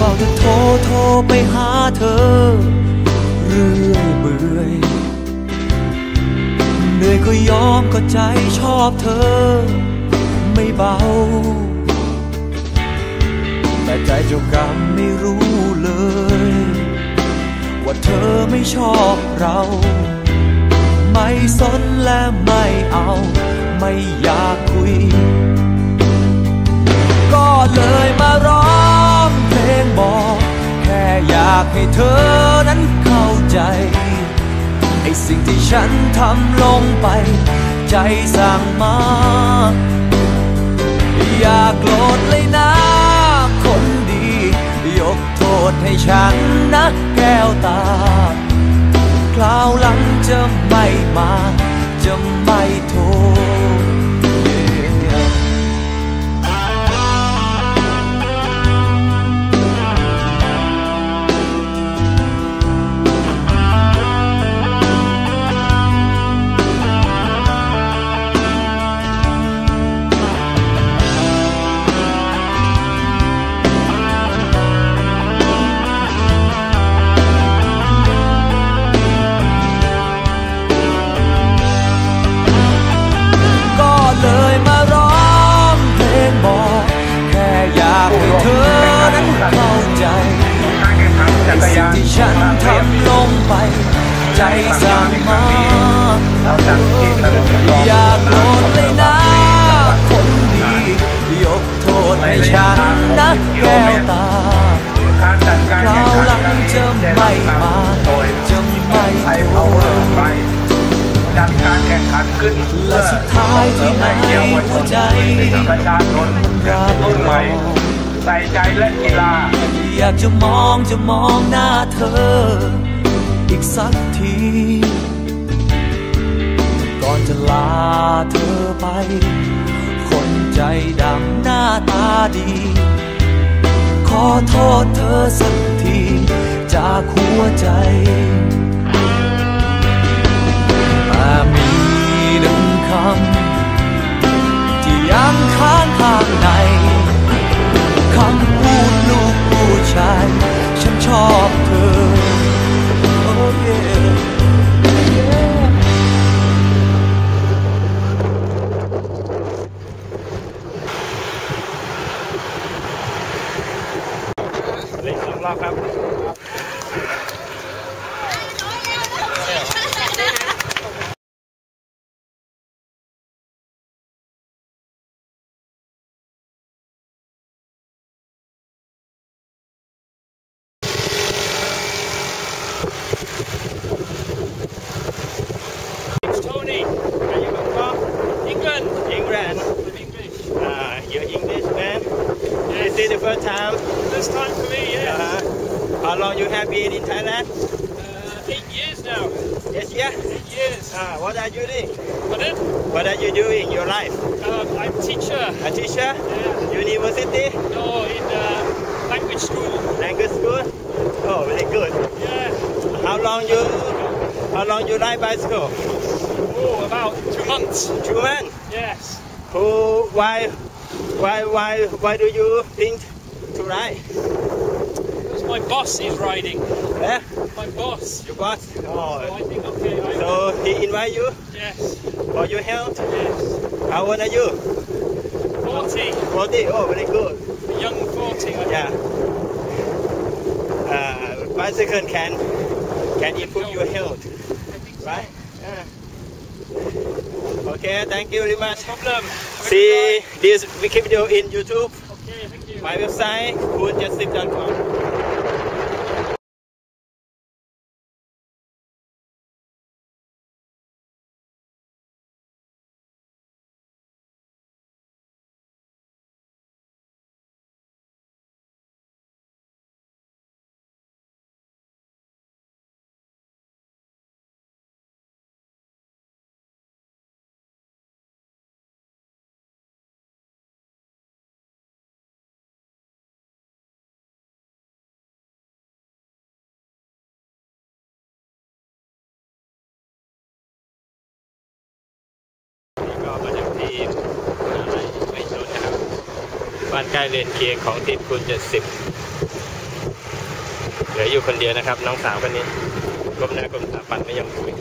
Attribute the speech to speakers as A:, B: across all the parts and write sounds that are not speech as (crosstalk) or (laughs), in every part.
A: ฝ้าจะโทรโทรไปหาเธอ เรื่อยเบื่อยเหนื่อยก็ยอมก็ใจชอบเธอ ไม่เบา แต่ใจเจ้ากรรมไม่รู้เลย ว่าเธอไม่ชอบเรา ไม่สนและไม่เอา ไม่อยากคุย ก็เลยมาร้อง เพลงบอก แค่อยากให้เธอนั้นเข้าใจ ไอ้สิ่งที่ฉันทำลงไป ใจสั่งมา อย่าโกรธเลยนะ คนดี ยกโทษให้ฉันนะแก้วตา คราวหลังจะไม่มา จะไม่ นั้นเข้าใจ
B: การแข่งขันจั
A: ใน
B: กร
A: สิ่ง
B: ยาน
A: ที่ฉันทำลงไป ใจสั่งมา
B: เราจัดที่ตลิ่งทอง
A: อย่าโกรธเลยนะ คนดี ยกโทษให้ฉันนะแก้วตา
B: การจัดการแข่งขัน
A: คราวหลังจะไม่มา
B: โดย
A: จะไม่
B: ไทยพาวเวอร์ไปจัดการแข่งขันขึ้น
A: และสุดท้ายที่ไหน
B: เยาวช
A: หัวนใจ
B: ประชาชน
A: รัก
B: รุ่นใหม่ ใส่ใจเล่นกีฬา
A: อยากจะมองจะมองหน้าเธอ อีกสักที ก่อนจะลาเธอไป คนใจดำหน้าตาดี ขอโทษเธอสักที จากหัวใจ ชาย ฉันชอบเธอ Oh yeah.
C: ครับ first time?
D: First time for me, yes.
C: Uh, how long you have been in Thailand?
D: Uh, eight years now.
C: Yes, yeah.
D: Eight years.
C: Uh, what are you doing?
D: Pardon?
C: What are you doing in your life?
D: Um, I'm teacher.
C: A teacher?
D: Yeah.
C: University?
D: No, in uh, language school.
C: Language school? Oh, very good.
D: Yeah.
C: How long you? How long you ride bicycle?
D: Oh, about two months.
C: Two months.
D: Yes.
C: Who? Why? Why? Why? Why do you think to ride?
D: Because my boss is riding.
C: Yeah?
D: My boss.
C: Your boss?
D: So
C: Oh.
D: I think, okay, I
C: So he invite you
D: Yes.
C: for your health?
D: Yes.
C: How old are you?
D: 40.
C: 40. Oh, very good.
D: A young 40. I
C: Yeah. Uh, bicycle can can improve your health, right? Yeah. Okay, thank you very much.
D: No Problem.
C: See this video in YouTube,
D: Okay, thank you.
C: my website, cooljustice.com. านใกล้เลนเคียงของทีมคุณเจ็ดสิบเหลืออยู่คนเดียวนะครับ น้องสาวคนนี้ก้มหน้าก้มตาปัดไม่ยอมคุย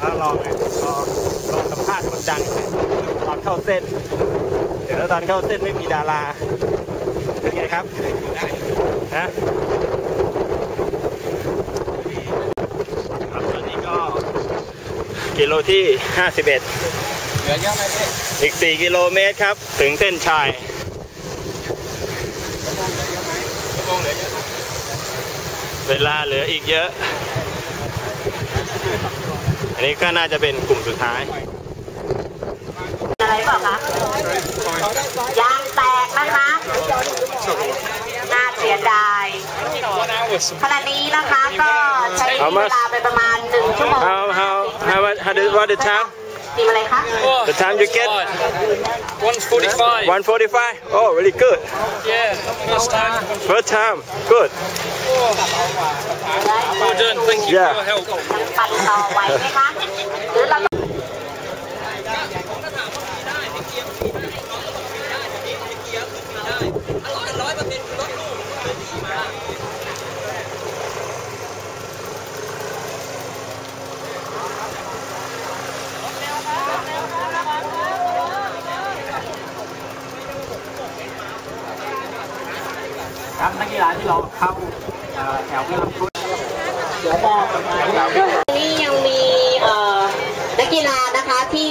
C: ถ้าลองเลยลองลองสัมภาษณ์คนดังตอน เข้าเส้น เดี๋ยวตอนเข้าเส้นไม่มีดารา เป็นไงครับฮะครับตอนนี้ก็ กิโลที่ 51
B: เหลือเยอะไหมพี่
C: อีก 4 กิโลเมตรครับ ถึงเส้นชัย
B: ชั่วโมงเหลือเยอะไหม
C: เวลาเหลืออีกเยอะ อันนี้ก็น่าจะเป็นกลุ่มสุดท้าย
E: อะไรเปล่าคะยางแตกนะคะน่าเสียดายขณะนี้นะคะก็ใช้เวลาไปประมาณหนึ่งชั่วโมง
C: How how how what how did what the time
E: ทีมอะไรคะ
C: the time you get
D: 145.
C: 145 oh really good
D: Yeah, first time.
C: first time good
D: Well done. Thank you
C: Yeah.
D: for your help.
E: ยังปั่นต่อไหวไหมคะหรือเรา
A: ครับนักกีฬาที่ เราเข้าแถวเพื่อรับชุด
E: เดี๋ยวบอกกันไปมีเอ่อนักกีฬานะคะที่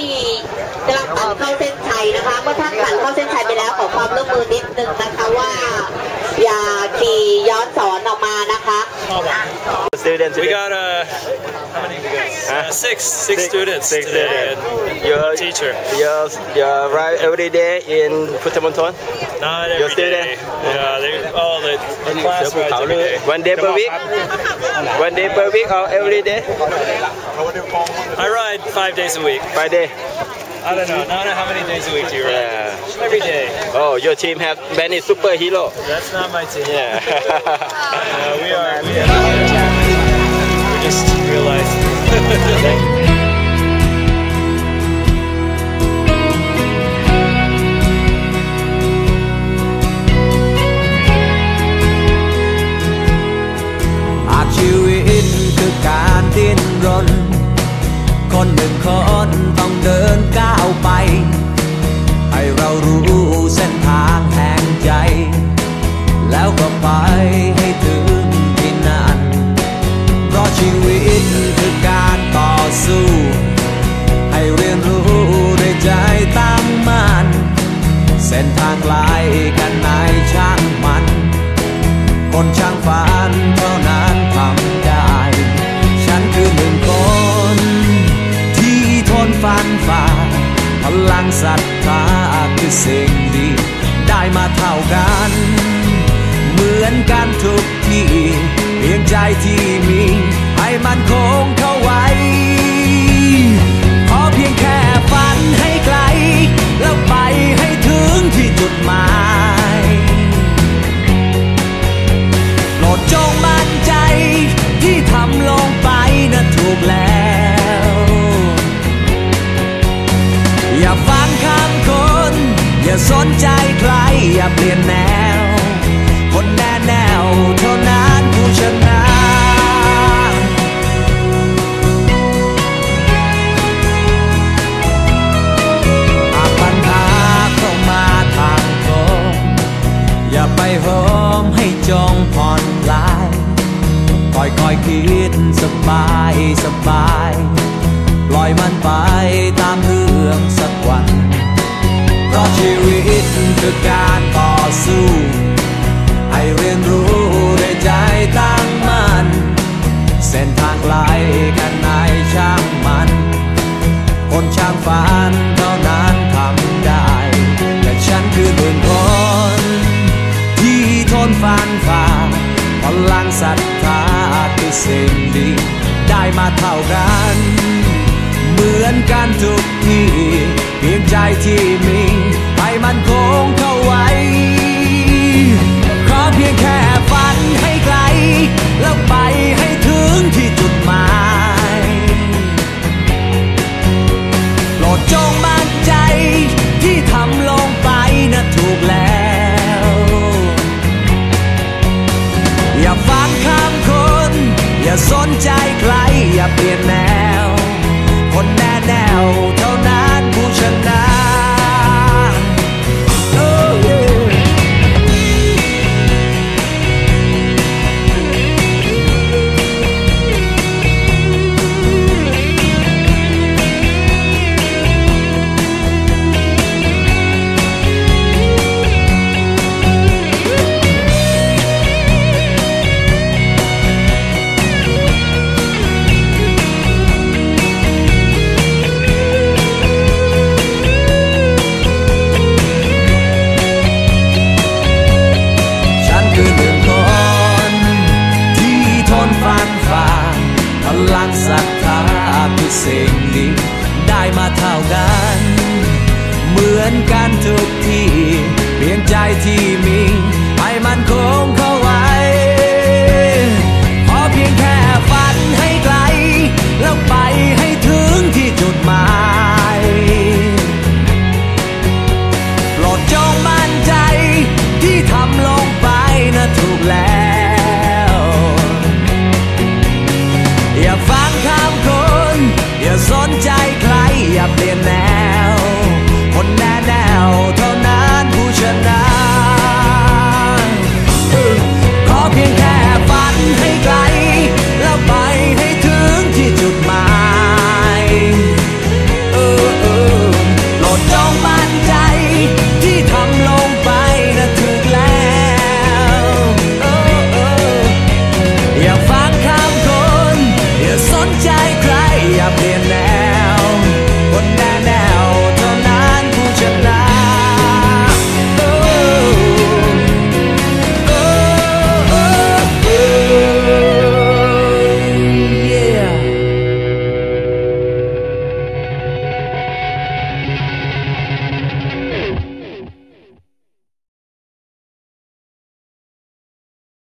E: กำลังปั่นเข้าเส้นชั ยนะคะเมื่อท่านปั่นเข้าเส้นชัยไปแล้วขอความร่วมมือนิดนึงนะคะว่า อย่าขี่ย้อนสอนออกมานะคะ
C: students
D: We got uh, how many we got? Uh, six, six students
C: six
D: today
C: students
D: and
C: you're
D: teacher.
C: you're you're right every day in Putamonton
D: Not
C: Your
D: every day.
C: student?
D: Yeah, they all the, the class rides every day.
C: one day per week one day per week or every day
D: I ride five days a week.
C: by day
D: I don't know. I don't know how many days a week do you ride.
C: yeah
D: Every day.
C: oh your team have many superhero
D: That's not my team.
C: yeah (laughs)
D: Uh, we are. We, are, (laughs) we just realized. (laughs)
A: ไป ให้เรารู้เส้นทางแห่งใจ แล้วก็ไปให้ถึงที่นั่น เพราะชีวิตคือการต่อสู้ ให้เรียนรู้ด้วยใจตั้งมั่น เส้นทางไกลกันไหนช่างมัน คนช่างฝันเท่านั้น สิ่งดี ได้มาเท่ากัน เหมือนกันทุกที่เพียงใจที่มีให้มันคง อยคิดสบายสบาย ปล่อยมันไปตามเรื่องสักวัน เพราะชีวิตคือการต่อสู้ เท่ากัน เหมือนกันทุกที่เพียงใจที่มีให้มันคง